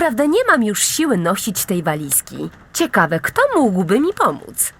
Naprawdę nie mam już siły nosić tej walizki. Ciekawe, kto mógłby mi pomóc?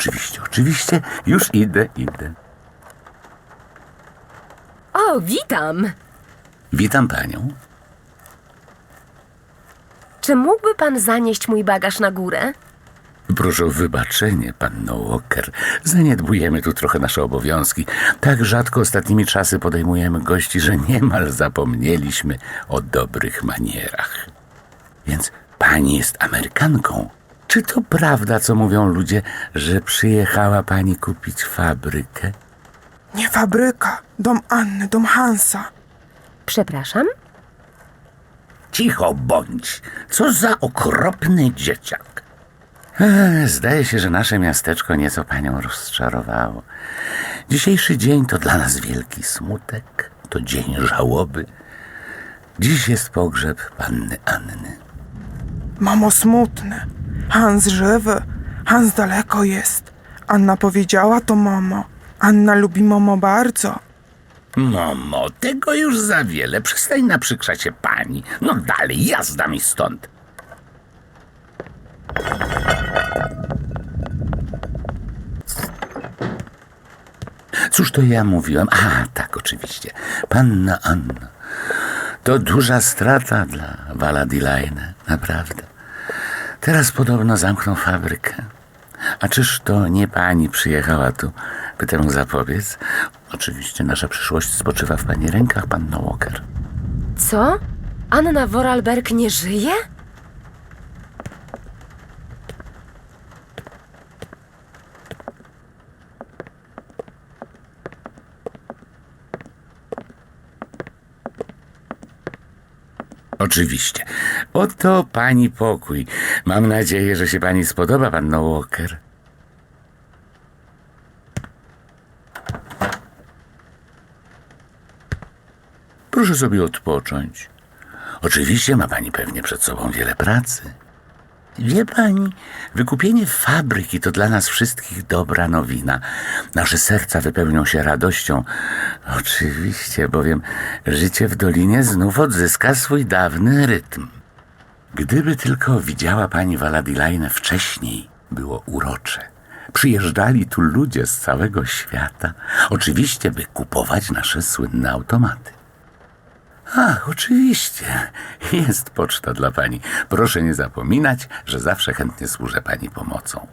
Oczywiście, oczywiście. Już idę, idę. O, witam! Witam panią. Czy mógłby pan zanieść mój bagaż na górę? Proszę o wybaczenie, panno Walker. Zaniedbujemy tu trochę nasze obowiązki. Tak rzadko ostatnimi czasy podejmujemy gości, że niemal zapomnieliśmy o dobrych manierach. Więc pani jest Amerykanką. Czy to prawda, co mówią ludzie, że przyjechała pani kupić fabrykę? Nie fabryka, dom Anny, dom Hansa. Przepraszam? Cicho bądź. Co za okropny dzieciak. Ech, Zdaje się, że nasze miasteczko nieco panią rozczarowało. Dzisiejszy dzień to dla nas wielki smutek, to dzień żałoby. Dziś jest pogrzeb panny Anny. Mamo smutne. Hans żywy. Hans daleko jest. Anna powiedziała to mamo. Anna lubi mamo bardzo. Momo, tego już za wiele. Przestań naprzykrzać się pani. No dalej, jazda mi stąd. Cóż to ja mówiłem? A, tak, oczywiście. Panna Anna. To duża strata dla Valadilaine, naprawdę. Teraz podobno zamkną fabrykę. A czyż to nie pani przyjechała tu, by temu zapobiec? Oczywiście nasza przyszłość spoczywa w pani rękach, panno Walker. Co? Anna Vorarlberg nie żyje? Oczywiście. Oto pani pokój. Mam nadzieję, że się pani spodoba, panno Walker. Proszę sobie odpocząć. Oczywiście ma pani pewnie przed sobą wiele pracy. Wie pani, wykupienie fabryki to dla nas wszystkich dobra nowina. Nasze serca wypełnią się radością. Oczywiście, bowiem życie w dolinie znów odzyska swój dawny rytm. Gdyby tylko widziała pani Valadilaine wcześniej, było urocze. Przyjeżdżali tu ludzie z całego świata, oczywiście, by kupować nasze słynne automaty. Ach, oczywiście. Jest poczta dla pani. Proszę nie zapominać, że zawsze chętnie służę pani pomocą.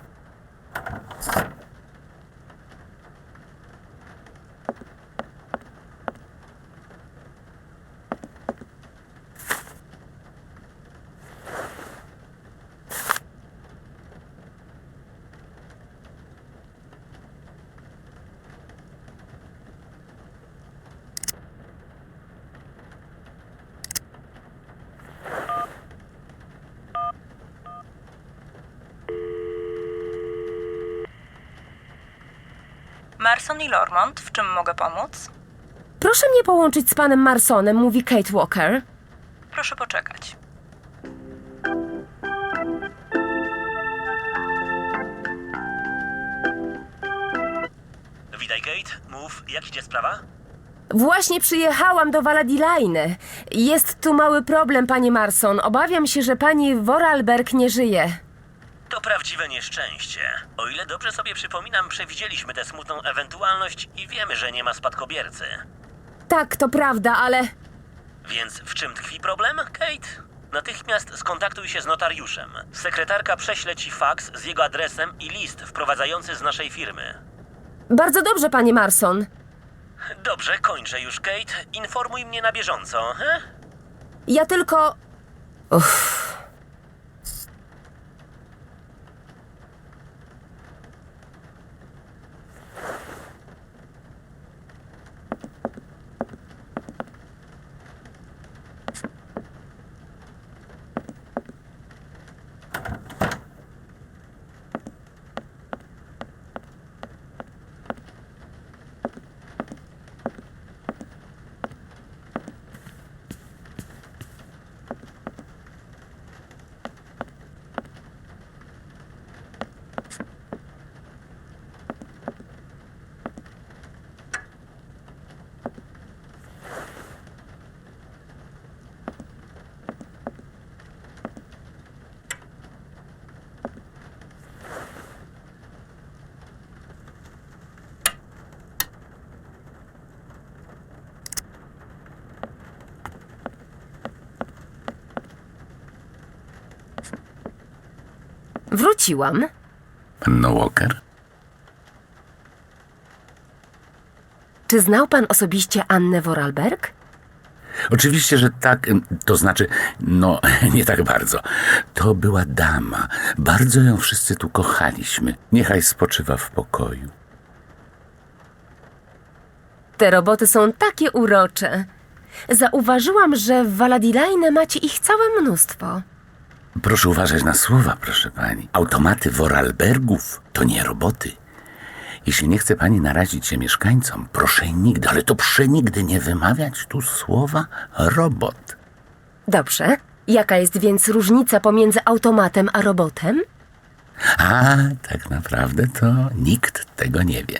Marson i Lormont, w czym mogę pomóc? Proszę mnie połączyć z panem Marsonem, mówi Kate Walker. Proszę poczekać. Witaj, Kate. Mów, jak idzie sprawa? Właśnie przyjechałam do Valadilaine. Jest tu mały problem, panie Marson. Obawiam się, że pani Vorarlberg nie żyje. Prawdziwe nieszczęście. O ile dobrze sobie przypominam, przewidzieliśmy tę smutną ewentualność i wiemy, że nie ma spadkobiercy. Tak, to prawda, ale Więc w czym tkwi problem, Kate? Natychmiast skontaktuj się z notariuszem. Sekretarka prześle ci faks z jego adresem i list wprowadzający z naszej firmy. Bardzo dobrze, panie Marson. Dobrze, kończę już, Kate. Informuj mnie na bieżąco, he? Ja tylko. Uff. Wróciłam. Panno Walker? Czy znał pan osobiście Annę Vorarlberg? Oczywiście, że tak, to znaczy, no, nie tak bardzo. To była dama. Bardzo ją wszyscy tu kochaliśmy. Niechaj spoczywa w pokoju. Te roboty są takie urocze. Zauważyłam, że w Valadilaine macie ich całe mnóstwo. Proszę uważać na słowa, proszę pani. Automaty Vorarlbergów to nie roboty. Jeśli nie chce pani narazić się mieszkańcom, proszę nigdy, ale to przenigdy nie wymawiać tu słowa robot. Dobrze. Jaka jest więc różnica pomiędzy automatem a robotem? A tak naprawdę to nikt tego nie wie.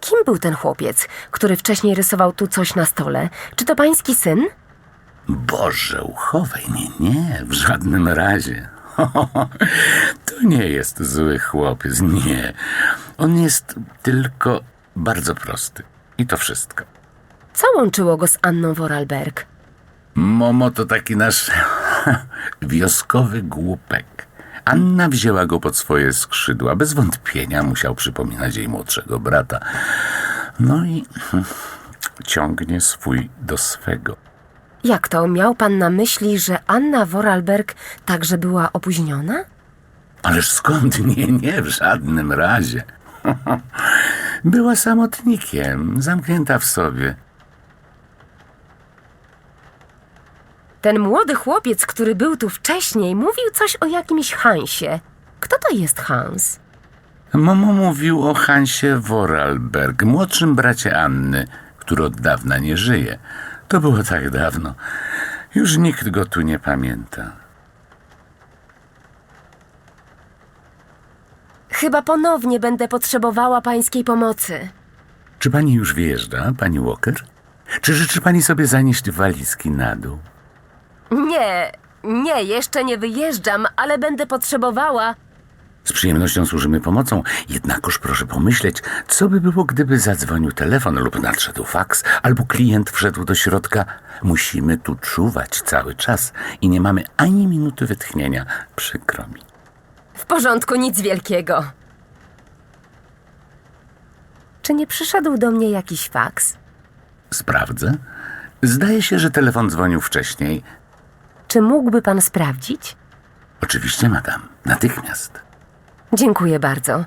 Kim był ten chłopiec, który wcześniej rysował tu coś na stole? Czy to pański syn? Boże, uchowaj. Nie, nie, w żadnym razie. To nie jest zły chłopiec, nie. On jest tylko bardzo prosty. I to wszystko. Co łączyło go z Anną Vorarlberg? Momo to taki nasz wioskowy głupek. Anna wzięła go pod swoje skrzydła. Bez wątpienia musiał przypominać jej młodszego brata. No i ciągnie swój do swego. Jak to? Miał pan na myśli, że Anna Vorarlberg także była opóźniona? Ależ skąd? Nie, nie, w żadnym razie. Była samotnikiem, zamknięta w sobie. Ten młody chłopiec, który był tu wcześniej, mówił coś o jakimś Hansie. Kto to jest Hans? Momo mówił o Hansie Vorarlberg, młodszym bracie Anny, który od dawna nie żyje. To było tak dawno. Już nikt go tu nie pamięta. Chyba ponownie będę potrzebowała pańskiej pomocy. Czy pani już wyjeżdża, pani Walker? Czy życzy pani sobie zanieść walizki na dół? Nie, nie, jeszcze nie wyjeżdżam, ale będę potrzebowała. Z przyjemnością służymy pomocą, jednakoż proszę pomyśleć, co by było, gdyby zadzwonił telefon lub nadszedł faks, albo klient wszedł do środka. Musimy tu czuwać cały czas i nie mamy ani minuty wytchnienia. Przykro mi. W porządku, nic wielkiego. Czy nie przyszedł do mnie jakiś faks? Sprawdzę. Zdaje się, że telefon dzwonił wcześniej. Czy mógłby pan sprawdzić? Oczywiście, madam. Natychmiast. Dziękuję bardzo.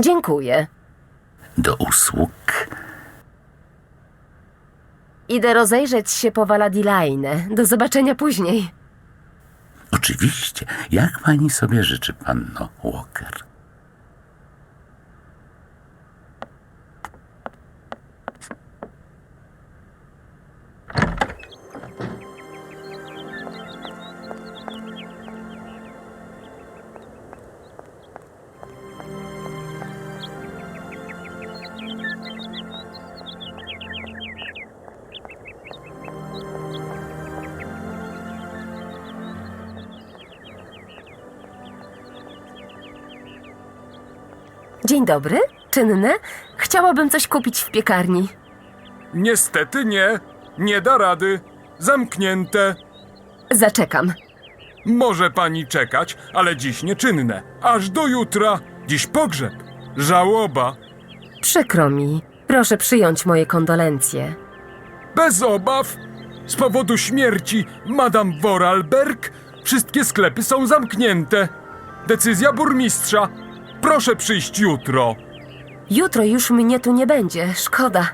Dziękuję. Do usług. Idę rozejrzeć się po Valadilaine. Do zobaczenia później. Oczywiście, jak pani sobie życzy, panno Walker. Dzień dobry, czynne. Chciałabym coś kupić w piekarni. Niestety nie. Nie da rady. Zamknięte. Zaczekam. Może pani czekać, ale dziś nieczynne. Aż do jutra. Dziś pogrzeb. Żałoba. Przykro mi. Proszę przyjąć moje kondolencje. Bez obaw. Z powodu śmierci Madame Vorarlberg wszystkie sklepy są zamknięte. Decyzja burmistrza. Proszę przyjść jutro. Jutro już mnie tu nie będzie. Szkoda.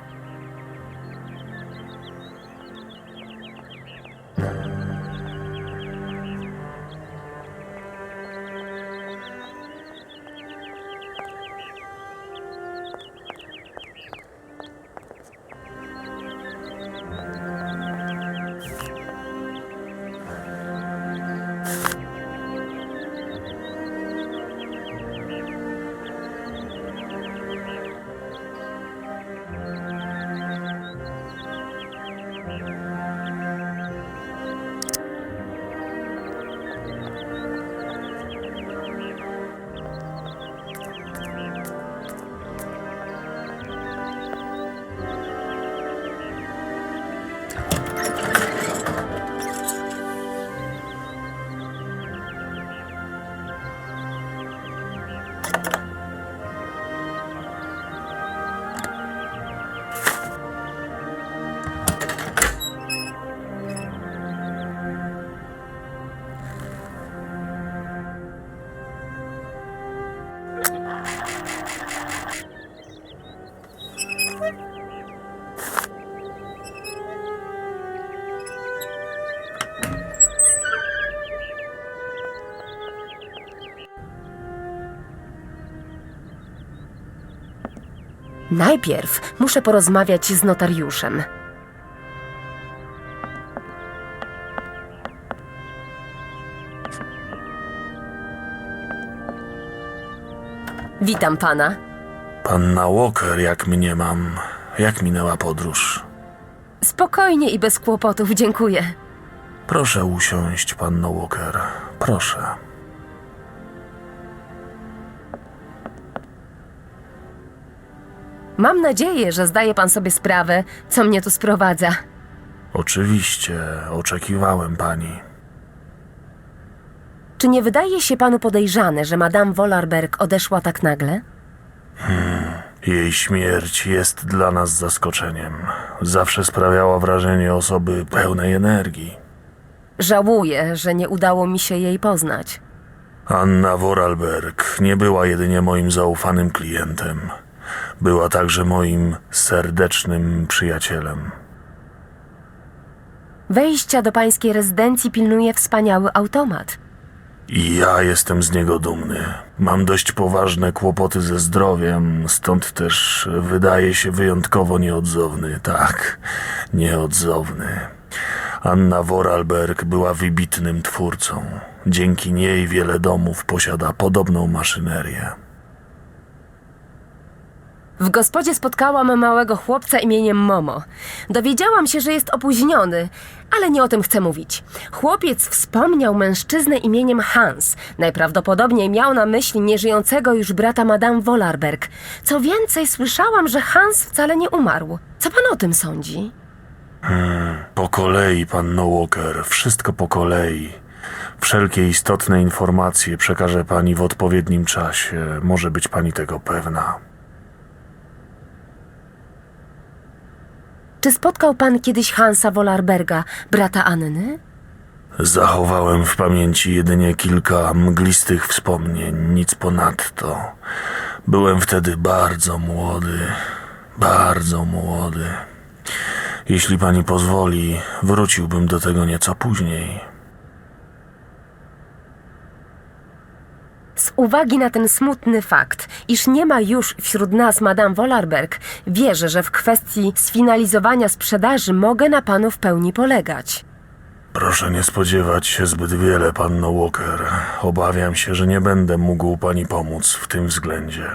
Najpierw muszę porozmawiać z notariuszem. Witam pana. Panna Walker, jak mnie mam. Jak minęła podróż? Spokojnie i bez kłopotów, dziękuję. Proszę usiąść, panno Walker. Proszę. Mam nadzieję, że zdaje pan sobie sprawę, co mnie tu sprowadza. Oczywiście, oczekiwałem pani. Czy nie wydaje się panu podejrzane, że Madame Wollerberg odeszła tak nagle? Jej śmierć jest dla nas zaskoczeniem. Zawsze sprawiała wrażenie osoby pełnej energii. Żałuję, że nie udało mi się jej poznać. Anna Vorarlberg nie była jedynie moim zaufanym klientem. Była także moim serdecznym przyjacielem. Wejścia do pańskiej rezydencji pilnuje wspaniały automat. I ja jestem z niego dumny. Mam dość poważne kłopoty ze zdrowiem, stąd też wydaje się wyjątkowo nieodzowny. Tak, nieodzowny. Anna Vorarlberg była wybitnym twórcą. Dzięki niej wiele domów posiada podobną maszynerię. W gospodzie spotkałam małego chłopca imieniem Momo. Dowiedziałam się, że jest opóźniony, ale nie o tym chcę mówić. Chłopiec wspomniał mężczyznę imieniem Hans. Najprawdopodobniej miał na myśli nieżyjącego już brata Madame Wollerberg. Co więcej, słyszałam, że Hans wcale nie umarł. Co pan o tym sądzi? Po kolei, panno Walker, wszystko po kolei. Wszelkie istotne informacje przekaże pani w odpowiednim czasie. Może być pani tego pewna. Czy spotkał pan kiedyś Hansa Wollerberga, brata Anny? Zachowałem w pamięci jedynie kilka mglistych wspomnień, nic ponadto. Byłem wtedy bardzo młody, bardzo młody. Jeśli pani pozwoli, wróciłbym do tego nieco później. Z uwagi na ten smutny fakt, iż nie ma już wśród nas Madame Wollerberg, wierzę, że w kwestii sfinalizowania sprzedaży mogę na panu w pełni polegać. Proszę nie spodziewać się zbyt wiele, panno Walker. Obawiam się, że nie będę mógł pani pomóc w tym względzie.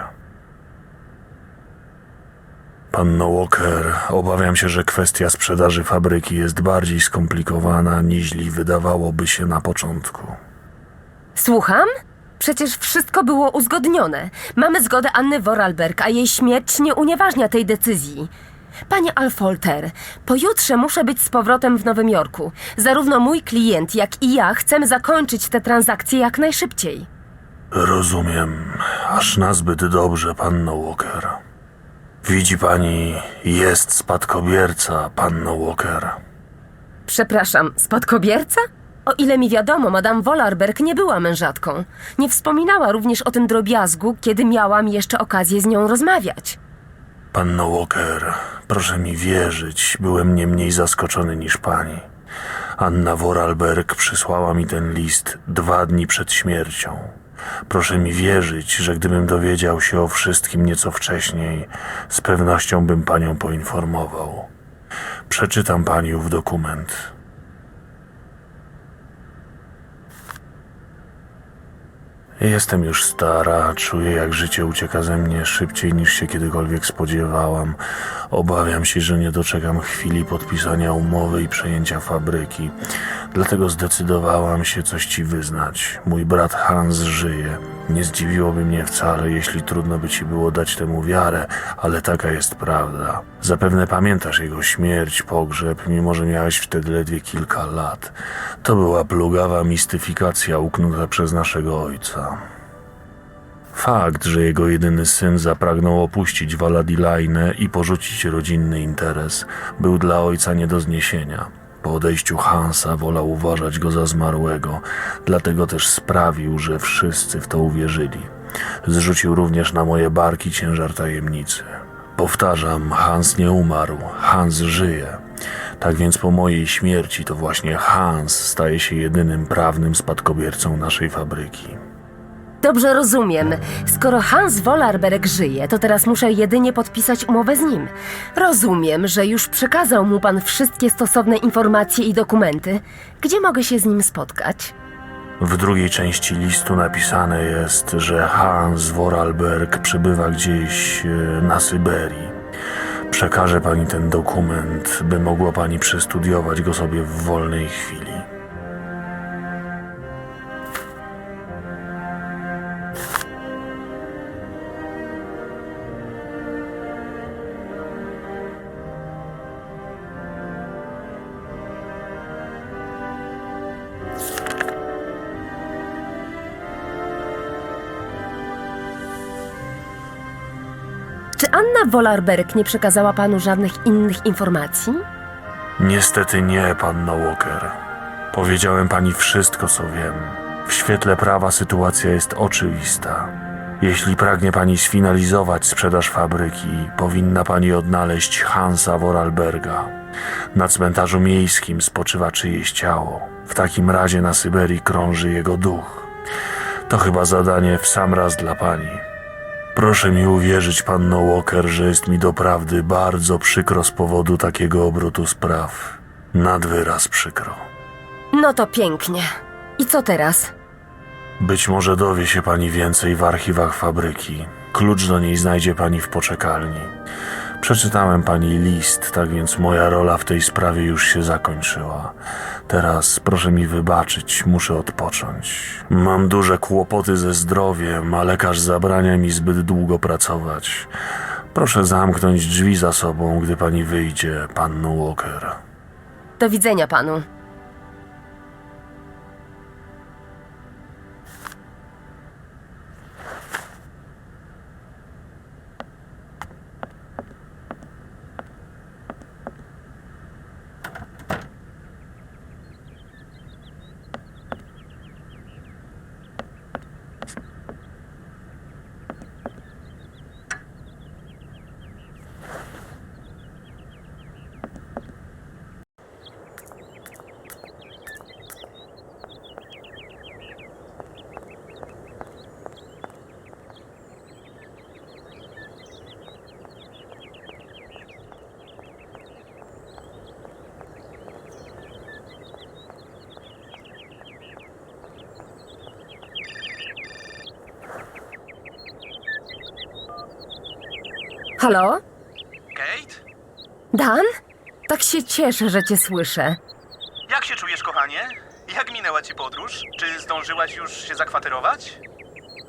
Panno Walker, obawiam się, że kwestia sprzedaży fabryki jest bardziej skomplikowana, niźli wydawałoby się na początku. Słucham? Przecież wszystko było uzgodnione. Mamy zgodę Anny Vorarlberg, a jej śmierć nie unieważnia tej decyzji. Panie Alfolter, pojutrze muszę być z powrotem w Nowym Jorku. Zarówno mój klient, jak i ja chcemy zakończyć te transakcje jak najszybciej. Rozumiem, aż nazbyt dobrze, panno Walker. Widzi pani, jest spadkobierca, panno Walker. Przepraszam, spadkobierca? O ile mi wiadomo, Madame Wolarberg nie była mężatką. Nie wspominała również o tym drobiazgu, kiedy miałam jeszcze okazję z nią rozmawiać. Panno Walker, proszę mi wierzyć, byłem nie mniej zaskoczony niż pani. Anna Vorarlberg przysłała mi ten list dwa dni przed śmiercią. Proszę mi wierzyć, że gdybym dowiedział się o wszystkim nieco wcześniej, z pewnością bym panią poinformował. Przeczytam pani ów dokument. Jestem już stara, czuję jak życie ucieka ze mnie szybciej niż się kiedykolwiek spodziewałam. Obawiam się, że nie doczekam chwili podpisania umowy i przejęcia fabryki. Dlatego zdecydowałam się coś ci wyznać. Mój brat Hans żyje. Nie zdziwiłoby mnie wcale, jeśli trudno by ci było dać temu wiarę, ale taka jest prawda. Zapewne pamiętasz jego śmierć, pogrzeb, mimo że miałeś wtedy ledwie kilka lat. To była plugawa mistyfikacja uknuta przez naszego ojca. Fakt, że jego jedyny syn zapragnął opuścić Valadilaine i porzucić rodzinny interes, był dla ojca nie do zniesienia. Po odejściu Hansa wolał uważać go za zmarłego, dlatego też sprawił, że wszyscy w to uwierzyli. Zrzucił również na moje barki ciężar tajemnicy. Powtarzam, Hans nie umarł, Hans żyje. Tak więc po mojej śmierci to właśnie Hans staje się jedynym prawnym spadkobiercą naszej fabryki. Dobrze rozumiem. Skoro Hans Wolarberg żyje, to teraz muszę jedynie podpisać umowę z nim. Rozumiem, że już przekazał mu pan wszystkie stosowne informacje i dokumenty. Gdzie mogę się z nim spotkać? W drugiej części listu napisane jest, że Hans Vorarlberg przebywa gdzieś e, na Syberii. Przekażę pani ten dokument, by mogła pani przestudiować go sobie w wolnej chwili. Wolarberg nie przekazała panu żadnych innych informacji? Niestety nie, panno Walker. Powiedziałem pani wszystko, co wiem. W świetle prawa sytuacja jest oczywista. Jeśli pragnie pani sfinalizować sprzedaż fabryki, powinna pani odnaleźć Hansa Vorarlberga. Na cmentarzu miejskim spoczywa czyjeś ciało. W takim razie na Syberii krąży jego duch. To chyba zadanie w sam raz dla pani. Proszę mi uwierzyć, panno Walker, że jest mi doprawdy bardzo przykro z powodu takiego obrotu spraw. Nad wyraz przykro. No to pięknie. I co teraz? Być może dowie się pani więcej w archiwach fabryki. Klucz do niej znajdzie pani w poczekalni. Przeczytałem pani list, tak więc moja rola w tej sprawie już się zakończyła. Teraz proszę mi wybaczyć, muszę odpocząć. Mam duże kłopoty ze zdrowiem, a lekarz zabrania mi zbyt długo pracować. Proszę zamknąć drzwi za sobą, gdy pani wyjdzie, panno Walker. Do widzenia panu. Halo? Kate? Dan? Tak się cieszę, że cię słyszę. Jak się czujesz, kochanie? Jak minęła ci podróż? Czy zdążyłaś już się zakwaterować?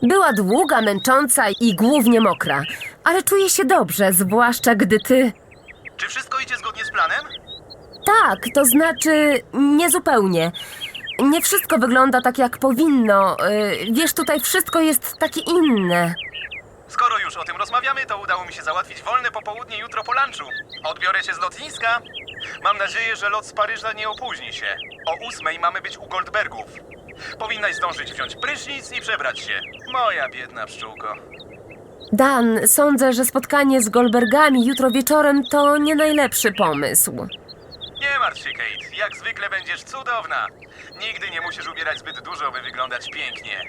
Była długa, męcząca i głównie mokra, ale czuję się dobrze, zwłaszcza gdy ty. Czy wszystko idzie zgodnie z planem? Tak, to znaczy niezupełnie. Nie wszystko wygląda tak, jak powinno. Y, Wiesz, tutaj wszystko jest takie inne. Już o tym rozmawiamy, to udało mi się załatwić wolne popołudnie jutro po lunchu. Odbiorę cię z lotniska. Mam nadzieję, że lot z Paryża nie opóźni się. O ósmej mamy być u Goldbergów. Powinnaś zdążyć wziąć prysznic i przebrać się. Moja biedna pszczółko. Dan, sądzę, że spotkanie z Goldbergami jutro wieczorem to nie najlepszy pomysł. Nie martw się, Kate. Jak zwykle będziesz cudowna. Nigdy nie musisz ubierać zbyt dużo, by wyglądać pięknie.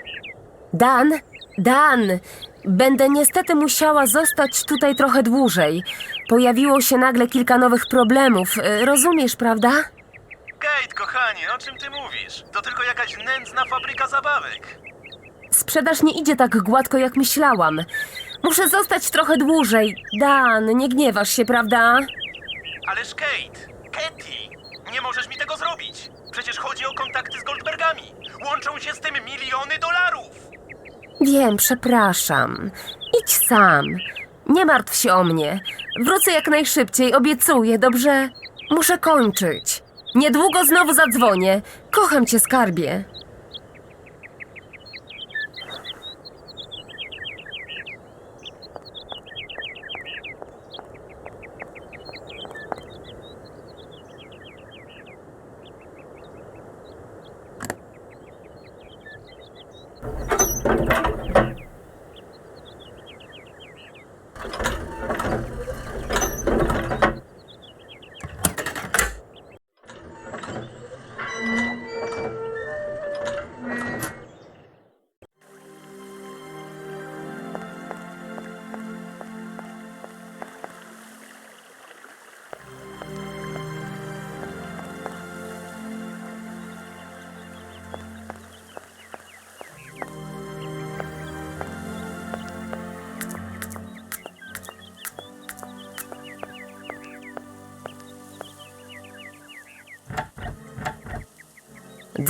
Dan, Dan, będę niestety musiała zostać tutaj trochę dłużej. Pojawiło się nagle kilka nowych problemów. Y, Rozumiesz, prawda? Kate, kochanie, o czym ty mówisz? To tylko jakaś nędzna fabryka zabawek. Sprzedaż nie idzie tak gładko, jak myślałam. Muszę zostać trochę dłużej. Dan, nie gniewasz się, prawda? Ależ Kate, Katie, nie możesz mi tego zrobić. Przecież chodzi o kontakty z Goldbergami. Łączą się z tym miliony dolarów. Wiem, przepraszam. Idź sam. Nie martw się o mnie. Wrócę jak najszybciej, obiecuję, dobrze? Muszę kończyć. Niedługo znowu zadzwonię. Kocham cię, skarbie.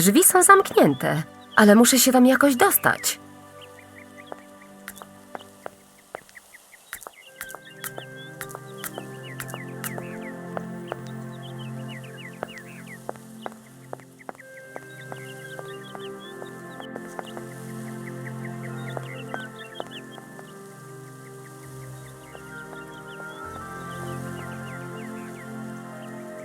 Drzwi są zamknięte, ale muszę się tam jakoś dostać.